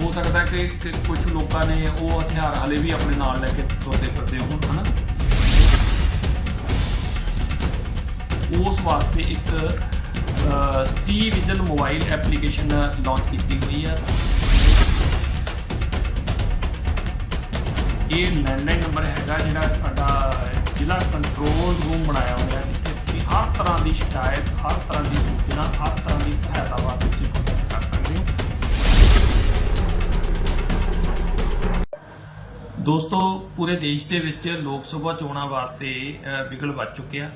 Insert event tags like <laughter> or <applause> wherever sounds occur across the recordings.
ਹੋ ਸਕਦਾ ਕਿ ਕਿ ਕੁਝ ਲੋਕਾਂ ਨੇ ਉਹ ਹਥਿਆਰ ਹਲੇ ਵੀ ਆਪਣੇ ਨਾਲ ਲੈ ਕੇ ਤੁਰਦੇ ਫਿਰਦੇ ਹੋਣ, ਹਨਾ? ਉਸ ਵਾਸਤੇ ਇੱਕ C vigil mobile application launch ਕੀਤੀ ਹੋਈ ਹੈ ਇਹ ਲੈਂਡਲਾਈਨ ਨੰਬਰ ਹੈਗਾ ਜਿਹੜਾ ਸਾਡਾ ਜ਼ਿਲ੍ਹਾ ਕੰਟਰੋਲ ਰੂਮ ਬਣਾਇਆ ਹੋਇਆ ਜਿੱਥੇ ਤੁਸੀਂ ਹਰ ਤਰ੍ਹਾਂ ਦੀ ਸ਼ਿਕਾਇਤ, ਹਰ ਤਰ੍ਹਾਂ ਦੀ ਸੂਚਨਾ, ਹਰ ਤਰ੍ਹਾਂ ਦੀ ਸਹਾਇਤਾ ਵਾਸਤੇ ਤੁਸੀਂ ਕਰ ਸਕਦੇ ਹੋ। ਦੋਸਤੋ ਪੂਰੇ ਦੇਸ਼ ਦੇ ਵਿੱਚ ਲੋਕ ਸਭਾ ਚੋਣਾਂ ਵਾਸਤੇ ਅ, ਬਿਗਲ ਵੱਜ ਚੁੱਕਿਆ।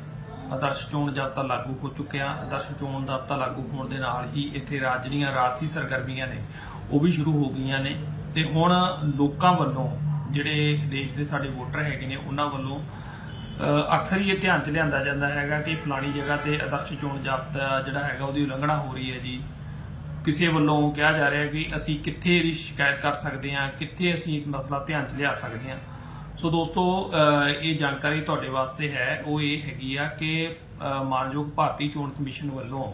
ਆਦਰਸ਼ ਚੋਣ ਜਾਬਤਾ ਲਾਗੂ ਹੋ ਚੁੱਕਿਆ। ਆਦਰਸ਼ ਚੋਣ ਜਾਬਤਾ ਲਾਗੂ ਹੋਣ ਦੇ ਨਾਲ ਹੀ ਇੱਥੇ ਰਾਜ ਜਿਹੜੀਆਂ ਰਾਜਸੀ ਸਰਗਰਮੀਆਂ ਨੇ ਉਹ ਵੀ ਸ਼ੁਰੂ ਹੋ ਗਈਆਂ ਨੇ। ਤੇ ਹੁਣ ਲੋਕਾਂ ਵੱਲੋਂ ਜਿਹੜੇ ਦੇਸ਼ ਦੇ ਸਾਡੇ ਵੋਟਰ ਹੈਗੇ ਨੇ ਉਹਨਾਂ ਵੱਲੋਂ ਅਕਸਰ ਹੀ ਇਹ ਧਿਆਨ ਚ ਲਿਆਂਦਾ ਜਾਂਦਾ ਹੈਗਾ ਕਿ ਫਲਾਣੀ ਜਗ੍ਹਾ ਤੇ ਆਦਰਸ਼ ਚੋਣ ਜਾਬਤਾ ਜਿਹੜਾ ਹੈਗਾ ਉਹਦੀ ਉਲੰਘਣਾ ਹੋ ਰਹੀ ਹੈ ਜੀ। ਕਿਸੇ ਵੱਲੋਂ ਕਿਹਾ ਜਾ ਰਿਹਾ ਕਿ ਅਸੀਂ ਕਿੱਥੇ ਇਹਦੀ ਸ਼ਿਕਾਇਤ ਕਰ ਸਕਦੇ ਹਾਂ, ਕਿੱਥੇ ਅਸੀਂ ਮਸਲਾ ਧਿਆਨ 'ਚ ਲਿਆ ਸਕਦੇ ਹਾਂ। ਸੋ ਦੋਸਤੋ ਇਹ ਜਾਣਕਾਰੀ ਤੁਹਾਡੇ ਵਾਸਤੇ ਹੈ। ਉਹ ਇਹ ਹੈਗੀ ਆ ਕਿ ਮਾਨਯੋਗ ਭਾਰਤੀ ਚੋਣ ਕਮਿਸ਼ਨ ਵੱਲੋਂ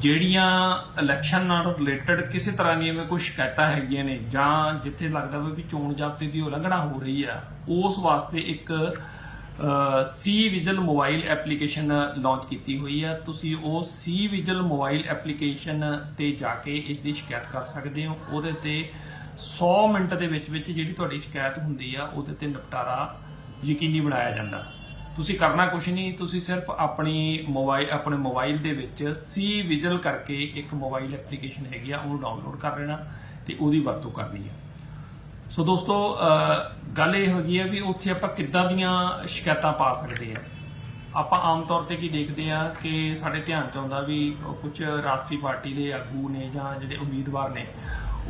ਜਿਹੜੀਆਂ ਇਲੈਕਸ਼ਨ ਨਾਲ ਰਿਲੇਟਡ ਕਿਸੇ ਤਰ੍ਹਾਂ ਦੀਆਂ ਵੀ ਕੋਈ ਸ਼ਿਕਾਇਤਾਂ ਹੈਗੀਆਂ ਨੇ ਜਾਂ ਜਿੱਥੇ ਲੱਗਦਾ ਹੋਵੇ ਵੀ ਚੋਣ ਜ਼ਾਬਤੇ ਦੀ ਉਲੰਘਣਾ ਹੋ ਰਹੀ ਆ, ਉਸ ਵਾਸਤੇ ਇੱਕ C vigil mobile application launch ਕੀਤੀ ਹੋਈ ਆ ਤੁਸੀਂ ਉਹ ਸੀ ਵਿਜਲ ਮੋਬਾਈਲ ਐਪਲੀਕੇਸ਼ਨ ਤੇ ਜਾ ਕੇ ਇਸ ਦੀ ਸ਼ਿਕਾਇਤ ਕਰ ਸਕਦੇ ਹੋ। ਉਹਦੇ ਤੇ 100 ਮਿੰਟ ਦੇ ਵਿੱਚ ਵਿੱਚ ਜਿਹੜੀ ਤੁਹਾਡੀ ਸ਼ਿਕਾਇਤ ਹੁੰਦੀ ਆ, ਉਹਦੇ ਤੇ ਨਿਪਟਾਰਾ ਯਕੀਨੀ ਬਣਾਇਆ ਜਾਂਦਾ। ਤੁਸੀਂ ਕਰਨਾ ਕੁਝ ਨਹੀਂ, ਤੁਸੀਂ ਸਿਰਫ ਆਪਣੀ ਮੋਬਾਈਲ ਆਪਣੇ ਮੋਬਾਈਲ ਦੇ ਵਿੱਚ ਸੀ ਵਿਜਲ ਕਰਕੇ ਇੱਕ ਮੋਬਾਈਲ ਐਪਲੀਕੇਸ਼ਨ ਹੈਗੀ ਆ, ਉਹਨੂੰ ਡਾਊਨਲੋਡ ਕਰ ਲੈਣਾ ਤੇ ਉਹਦੀ ਵਰਤੋਂ ਕਰਨੀ ਆ। ਸੋ ਦੋਸਤੋ ਗੱਲ ਇਹ ਹੈਗੀ ਹੈ ਵੀ ਉੱਥੇ ਆਪਾਂ ਕਿੱਦਾਂ ਦੀਆਂ ਸ਼ਿਕਾਇਤਾਂ ਪਾ ਸਕਦੇ ਆ? ਆਪਾਂ ਆਮ ਤੌਰ ਤੇ ਕੀ ਦੇਖਦੇ ਆ ਕਿ ਸਾਡੇ ਧਿਆਨ ਚ ਆਉਂਦਾ ਵੀ ਕੁਝ ਰਾਜਸੀ ਪਾਰਟੀ ਦੇ ਆਗੂ ਨੇ ਜਾਂ ਜਿਹੜੇ ਉਮੀਦਵਾਰ ਨੇ,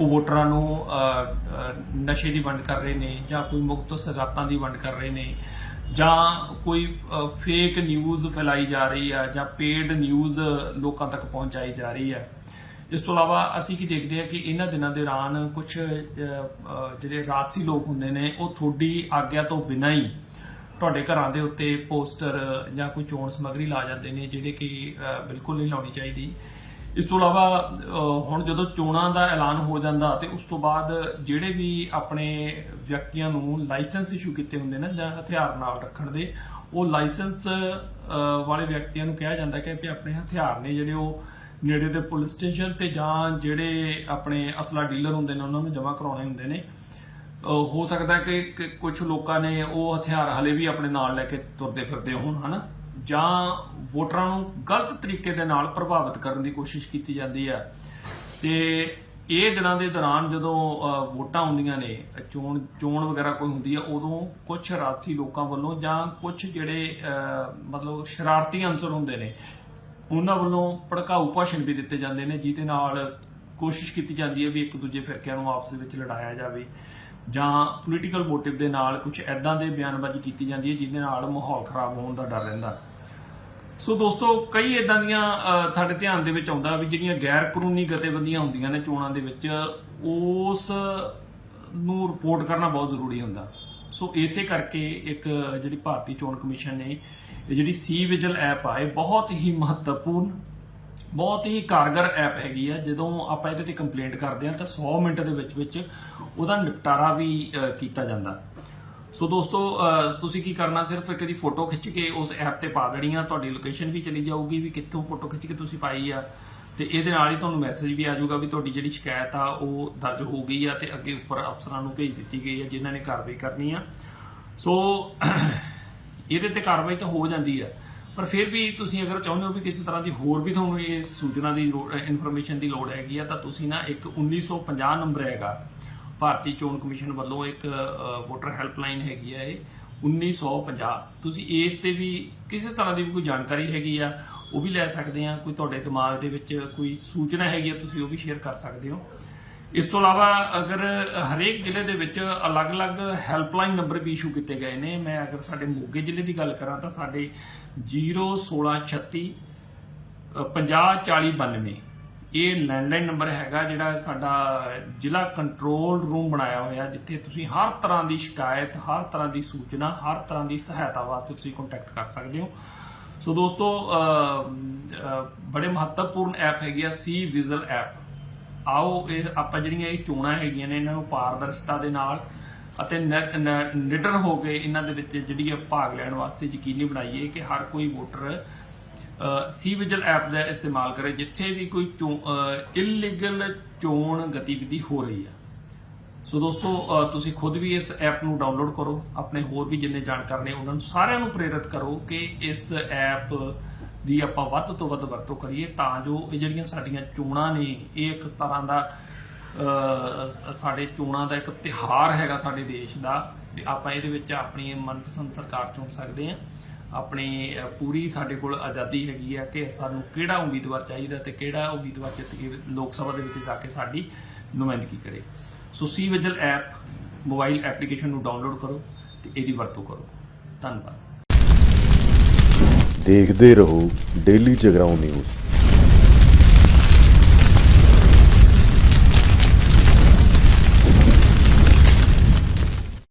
ਉਹ ਵੋਟਰਾਂ ਨੂੰ ਨਸ਼ੇ ਦੀ ਵੰਡ ਕਰ ਰਹੇ ਨੇ ਜਾਂ ਕੋਈ ਮੁਕਤ ਸਗਾਤਾਂ ਦੀ ਵੰਡ ਕਰ ਰਹੇ ਨੇ ਜਾਂ ਕੋਈ ਫੇਕ ਨਿਊਜ਼ ਫੈਲਾਈ ਜਾ ਰਹੀ ਆ ਜਾਂ ਪੇਡ ਨਿਊਜ਼ ਲੋਕਾਂ ਤੱਕ ਪਹੁੰਚਾਈ ਜਾ ਰਹੀ ਹੈ ਇਸ ਤੋਂ ਇਲਾਵਾ ਅਸੀਂ ਕੀ ਦੇਖਦੇ ਹਾਂ ਕਿ ਇਹਨਾਂ ਦਿਨਾਂ ਦੌਰਾਨ ਕੁਝ ਜਿਹੜੇ ਰਾਜਸੀ ਲੋਕ ਹੁੰਦੇ ਨੇ, ਉਹ ਤੁਹਾਡੀ ਆਗਿਆ ਤੋਂ ਬਿਨਾਂ ਹੀ ਤੁਹਾਡੇ ਘਰਾਂ ਦੇ ਉੱਤੇ ਪੋਸਟਰ ਜਾਂ ਕੋਈ ਚੋਣ ਸਮੱਗਰੀ ਲਾ ਜਾਂਦੇ ਨੇ, ਜਿਹੜੇ ਕਿ ਬਿਲਕੁਲ ਨਹੀਂ ਲਾਉਣੀ ਚਾਹੀਦੀ। ਇਸ ਤੋਂ ਇਲਾਵਾ ਹੁਣ ਜਦੋਂ ਚੋਣਾਂ ਦਾ ਐਲਾਨ ਹੋ ਜਾਂਦਾ ਤੇ ਉਸ ਤੋਂ ਬਾਅਦ ਜਿਹੜੇ ਵੀ ਆਪਣੇ ਵਿਅਕਤੀਆਂ ਨੂੰ ਲਾਇਸੈਂਸ ਇਸ਼ੂ ਕੀਤੇ ਹੁੰਦੇ ਨੇ ਜਾਂ ਹਥਿਆਰ ਨਾਲ ਰੱਖਣ ਦੇ, ਉਹ ਲਾਇਸੈਂਸ ਵਾਲੇ ਵਿਅਕਤੀਆਂ ਨੂੰ ਕਿਹਾ ਜਾਂਦਾ ਕਿ ਆਪਣੇ ਹਥਿਆਰ ਨੇ ਜਿਹੜੇ ਉਹ ਨੇੜੇ ਦੇ ਪੁਲਿਸ ਸਟੇਸ਼ਨ ਤੇ ਜਾਂ ਜਿਹੜੇ ਆਪਣੇ ਅਸਲਾ ਡੀਲਰ ਹੁੰਦੇ ਨੇ, ਉਹਨਾਂ ਨੂੰ ਜਮ੍ਹਾਂ ਕਰਾਉਣੇ ਹੁੰਦੇ ਨੇ। ਹੋ ਸਕਦਾ ਕਿ ਕੁਝ ਲੋਕਾਂ ਨੇ ਉਹ ਹਥਿਆਰ ਹਲੇ ਵੀ ਆਪਣੇ ਨਾਲ ਲੈ ਕੇ ਤੁਰਦੇ ਫਿਰਦੇ ਹੋਣ, ਹਨਾ? ਜਾਂ ਵੋਟਰਾਂ ਨੂੰ ਗਲਤ ਤਰੀਕੇ ਦੇ ਨਾਲ ਪ੍ਰਭਾਵਿਤ ਕਰਨ ਦੀ ਕੋਸ਼ਿਸ਼ ਕੀਤੀ ਜਾਂਦੀ ਹੈ ਤੇ ਇਹ ਦਿਨਾਂ ਦੇ ਦੌਰਾਨ ਜਦੋਂ ਵੋਟਾਂ ਹੁੰਦੀਆਂ ਨੇ, ਚੋਣ ਚੋਣ ਵਗੈਰਾ ਕੋਈ ਹੁੰਦੀ ਹੈ ਉਦੋਂ ਕੁਝ ਰਾਜਸੀ ਲੋਕਾਂ ਵੱਲੋਂ ਜਾਂ ਕੁਝ ਜਿਹੜੇ ਮਤਲਬ ਸ਼ਰਾਰਤੀ ਅੰਸਰ ਹੁੰਦੇ ਨੇ ਉਹਨਾਂ ਵੱਲੋਂ ਭੜਕਾਊ ਭਾਸ਼ਣ ਵੀ ਦਿੱਤੇ ਜਾਂਦੇ ਨੇ, ਜਿਹਦੇ ਨਾਲ ਕੋਸ਼ਿਸ਼ ਕੀਤੀ ਜਾਂਦੀ ਹੈ ਵੀ ਇੱਕ ਦੂਜੇ ਫਿਰਕਿਆਂ ਨੂੰ ਆਪਸ ਦੇ ਵਿੱਚ ਲੜਾਇਆ ਜਾਵੇ, ਜਾਂ ਪੋਲੀਟੀਕਲ ਮੋਟਿਵ ਦੇ ਨਾਲ ਕੁਝ ਐਦਾਂ ਦੇ ਬਿਆਨਬਾਜ਼ੀ ਕੀਤੀ ਜਾਂਦੀ ਹੈ, ਜਿਹਦੇ ਨਾਲ ਮਾਹੌਲ ਖਰਾਬ ਹੋਣ ਦਾ ਡਰ ਰਹਿੰਦਾ। ਸੋ ਦੋਸਤੋ, ਕਈ ਇਦਾਂ ਦੀਆਂ ਸਾਡੇ ਧਿਆਨ ਦੇ ਵਿੱਚ ਆਉਂਦਾ ਵੀ ਜਿਹੜੀਆਂ ਗੈਰ ਕਾਨੂੰਨੀ ਗਤੀਵਿਧੀਆਂ ਹੁੰਦੀਆਂ ਨੇ ਚੋਣਾਂ ਦੇ ਵਿੱਚ, ਉਸ ਨੂੰ ਰਿਪੋਰਟ ਕਰਨਾ ਬਹੁਤ ਜ਼ਰੂਰੀ ਹੁੰਦਾ। ਸੋ ਇਸੇ ਕਰਕੇ ਇੱਕ ਜਿਹੜੀ ਭਾਰਤੀ ਚੋਣ ਕਮਿਸ਼ਨ ਨੇ ਇਹ ਜਿਹੜੀ ਸੀ ਵਿਜਲ ਐਪ ਆ, ਇਹ ਬਹੁਤ ਹੀ ਮਹੱਤਵਪੂਰਨ, ਬਹੁਤ ਹੀ ਕਾਰਗਰ ਐਪ ਹੈਗੀ ਆ। ਜਦੋਂ ਆਪਾਂ ਇਹਦੇ ਤੇ ਕੰਪਲੇਂਟ ਕਰਦੇ ਆ, ਤਾਂ 100 ਮਿੰਟ ਦੇ ਵਿੱਚ ਵਿੱਚ ਉਹਦਾ ਨਿਪਟਾਰਾ ਵੀ ਕੀਤਾ ਜਾਂਦਾ। ਸੋ ਦੋਸਤੋ ਤੁਸੀਂ ਕੀ ਕਰਨਾ, ਸਿਰਫ ਇੱਕ ਦੀ ਫੋਟੋ ਖਿੱਚ ਕੇ ਉਸ ਐਪ ਤੇ ਪਾ ਦੇਣੀ ਆ। ਤੁਹਾਡੀ ਲੋਕੇਸ਼ਨ ਵੀ ਚਲੀ ਜਾਊਗੀ ਵੀ ਕਿੱਥੋਂ ਫੋਟੋ ਖਿੱਚ ਕੇ ਤੁਸੀਂ ਪਾਈ ਆ। ਤੇ ਇਹਦੇ ਨਾਲ ਹੀ ਤੁਹਾਨੂੰ ਮੈਸੇਜ ਵੀ ਆ ਜਾਊਗਾ ਵੀ ਤੁਹਾਡੀ ਜਿਹੜੀ ਸ਼ਿਕਾਇਤ ਆ, ਉਹ ਦਰਜ ਹੋ ਗਈ ਆ ਤੇ ਅੱਗੇ ਉੱਪਰ ਅਫਸਰਾਂ ਨੂੰ ਭੇਜ ਦਿੱਤੀ ਗਈ ਆ ਜਿਨ੍ਹਾਂ ਨੇ ਕਾਰਵਾਈ ਕਰਨੀ ਆ। ਸੋ <clears throat> ਇਹਦੇ ਤੇ ਕਾਰਵਾਈ ਤਾਂ ਹੋ ਜਾਂਦੀ ਆ, ਪਰ ਫਿਰ ਵੀ ਤੁਸੀਂ ਅਗਰ ਚਾਹੁੰਦੇ ਹੋ ਵੀ ਕਿਸੇ ਤਰ੍ਹਾਂ ਦੀ ਹੋਰ ਵੀ ਤੁਹਾਨੂੰ ਇਹ ਸੂਚਨਾ ਦੀ ਇਨਫੋਰਮੇਸ਼ਨ ਦੀ ਲੋੜ ਹੈਗੀ ਆ, ਤਾਂ ਤੁਸੀਂ ਨਾ ਇੱਕ 1950 ਨੰਬਰ ਹੈਗਾ, ਭਾਰਤੀ ਚੋਣ ਕਮਿਸ਼ਨ ਵੱਲੋਂ ਇੱਕ ਵੋਟਰ ਹੈਲਪਲਾਈਨ ਹੈਗੀ ਆ ਇਹ। 1950 ਤੁਸੀਂ ਇਸ ਤੇ ਵੀ ਕਿਸੇ ਤਰ੍ਹਾਂ ਦੀ ਵੀ ਕੋਈ ਜਾਣਕਾਰੀ ਹੈਗੀ ਆ, ਉਹ ਵੀ ਲੈ ਸਕਦੇ ਆ। ਕੋਈ ਤੁਹਾਡੇ ਦਿਮਾਗ ਦੇ ਵਿੱਚ ਕੋਈ ਸੂਚਨਾ ਹੈਗੀ ਆ, ਤੁਸੀਂ ਉਹ ਵੀ ਸ਼ੇਅਰ ਕਰ ਸਕਦੇ ਹੋ। ਇਸ ਤੋਂ ਇਲਾਵਾ ਅਗਰ ਹਰੇਕ ਜ਼ਿਲ੍ਹੇ ਦੇ ਵਿੱਚ ਅਲੱਗ-ਅਲੱਗ ਹੈਲਪਲਾਈਨ ਨੰਬਰ ਵੀ ਇਸ਼ੂ ਕੀਤੇ ਗਏ ਨੇ, ਮੈਂ ਅਗਰ ਸਾਡੇ ਮੋਗੇ ਜ਼ਿਲ੍ਹੇ ਦੀ ਗੱਲ ਕਰਾਂ ਤਾਂ ਸਾਡੇ 01636 504092 ਇਹ ਲੈਂਡਲਾਈਨ ਨੰਬਰ ਹੈਗਾ ਜਿਹੜਾ ਸਾਡਾ ਜ਼ਿਲ੍ਹਾ ਕੰਟਰੋਲ ਰੂਮ ਬਣਾਇਆ ਹੋਇਆ, ਜਿੱਥੇ ਤੁਸੀਂ ਹਰ ਤਰ੍ਹਾਂ ਦੀ ਸ਼ਿਕਾਇਤ, ਹਰ ਤਰ੍ਹਾਂ ਦੀ ਸੂਚਨਾ, ਹਰ ਤਰ੍ਹਾਂ ਦੀ ਸਹਾਇਤਾ ਵਾਸਤੇ ਤੁਸੀਂ ਕੰਟੈਕਟ ਕਰ ਸਕਦੇ ਹੋ। ਸੋ ਦੋਸਤੋ ਬੜੇ ਮਹੱਤਵਪੂਰਨ ਐਪ ਹੈਗੀ ਆ ਸੀ ਵਿਜ਼ਲ ਐਪ ਆਓ, ਇਹ ਆਪਾਂ ਜਿਹੜੀਆਂ ਇਹ ਚੋਣਾਂ ਹੈਗੀਆਂ ਨੇ, ਇਹਨਾਂ ਨੂੰ ਪਾਰਦਰਸ਼ਤਾ ਦੇ ਨਾਲ ਅਤੇ ਨਿਡਰ ਹੋ ਕੇ ਇਹਨਾਂ ਦੇ ਵਿੱਚ ਜਿਹੜੀ ਹੈ ਭਾਗ ਲੈਣ ਵਾਸਤੇ ਯਕੀਨੀ ਬਣਾਈਏ ਕਿ ਹਰ ਕੋਈ ਵੋਟਰ ਸੀ ਵਿਜਲ ਐਪ ਦਾ ਇਸਤੇਮਾਲ ਕਰੇ, ਜਿੱਥੇ ਵੀ ਕੋਈ ਇਲੀਗਲ ਚੋਣ ਗਤੀਵਿਧੀ ਹੋ ਰਹੀ ਹੈ। ਸੋ ਦੋਸਤੋ ਤੁਸੀਂ ਖੁਦ ਵੀ ਇਸ ਐਪ ਨੂੰ ਡਾਊਨਲੋਡ ਕਰੋ, ਆਪਣੇ ਹੋਰ ਵੀ ਜਿੰਨੇ ਜਾਣਕਾਰ ਨੇ, ਉਹਨਾਂ ਨੂੰ ਸਾਰਿਆਂ ਨੂੰ ਪ੍ਰੇਰਿਤ ਕਰੋ ਕਿ ਇਸ ਐਪ ਦੀ ਆਪਾਂ ਵੱਧ ਤੋਂ ਵੱਧ ਵਰਤੋਂ ਕਰੀਏ, ਤਾਂ ਜੋ ਇਹ ਜਿਹੜੀਆਂ ਸਾਡੀਆਂ ਚੋਣਾਂ ਨੇ, ਇਹ ਇੱਕ ਤਰ੍ਹਾਂ ਦਾ ਸਾਡੇ ਚੋਣਾਂ ਦਾ ਇੱਕ ਤਿਹਾਰ ਹੈਗਾ ਸਾਡੇ ਦੇਸ਼ ਦਾ ਆਪਾਂ ਇਹਦੇ ਵਿੱਚ ਆਪਣੀ ਮਨਪਸੰਦ ਸਰਕਾਰ ਚੁਣ ਸਕਦੇ ਹਾਂ। ਆਪਣੇ ਪੂਰੀ ਸਾਡੇ ਕੋਲ ਆਜ਼ਾਦੀ ਹੈਗੀ ਆ ਕਿ ਸਾਨੂੰ ਕਿਹੜਾ ਉਮੀਦਵਾਰ ਚਾਹੀਦਾ ਤੇ ਕਿਹੜਾ ਉਮੀਦਵਾਰ ਜਿੱਤ ਕੇ ਲੋਕ ਸਭਾ ਦੇ ਵਿੱਚ ਜਾ ਕੇ ਸਾਡੀ ਨੁਮਾਇੰਦਗੀ ਕਰੇ। So C vigil app, mobile application ਨੂੰ ਡਾਊਨਲੋਡ ਕਰੋ ਤੇ ਇਹਦੀ ਵਰਤੋਂ ਕਰੋ। ਧੰਨਵਾਦ। ਦੇਖਦੇ ਰਹੋ ਡੇਲੀ ਜਗਰਾਉਂ ਨਿਊਜ਼।